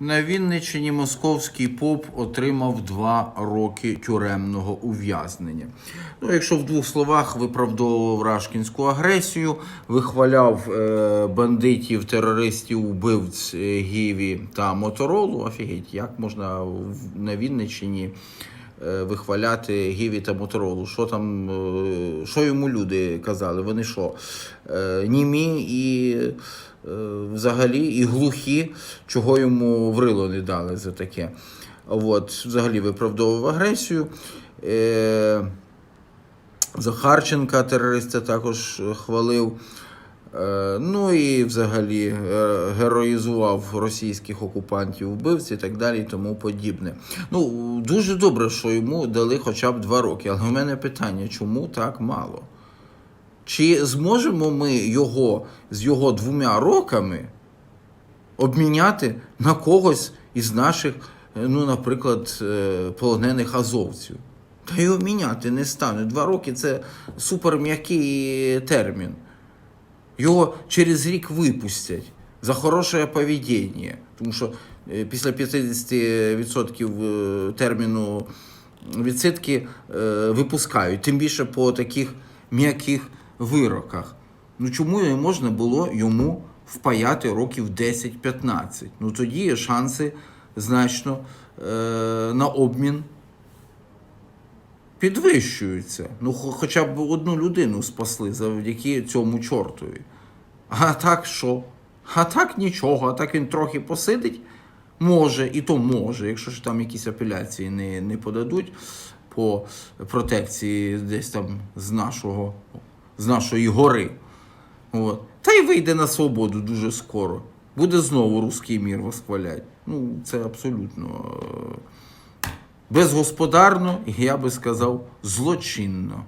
На Вінниччині московський поп отримав два роки тюремного ув'язнення. Ну, якщо в двох словах виправдовував рашкінську агресію, вихваляв е, бандитів, терористів, убивць е, Гіві та Моторолу. Офігеть, як можна в- на Вінниччині вихваляти Гіві та Моторолу? Що там, е, що йому люди казали? Вони що? е, Німі і е, взагалі і глухі, чого йому в рило не дали за таке. От, взагалі виправдовував агресію. Е, Захарченка, терориста, також е, хвалив. Е, Ну і взагалі е, героїзував російських окупантів, вбивць і так далі, і тому подібне. Ну, дуже добре, що йому дали хоча б два роки. Але в мене питання, чому так мало? Чи зможемо ми його з його двома роками обміняти на когось із наших, е, ну, наприклад, полонених азовців? Та й обміняти не стане. Два роки це суперм'який термін. Його через рік випустять за хороше поведіння. Тому що е, після 50% е, терміну відсидки випускають, тим більше по таких м'яких вироках. Ну чому не можна було йому впаяти років 10-15? Ну тоді є шанси значно е, на обмін підвищуються. Ну, хоча б одну людину спасли завдяки цьому чортові. А так що? А так нічого, а так він трохи посидить. Може, і то може, якщо ж там якісь апеляції не, не подадуть по протекції десь там з нашого, з нашої гори. От. Та й вийде на свободу дуже скоро. Буде знову руський мір восхвалять. Ну, це абсолютно е, безгосподарно, я би сказав, злочинно.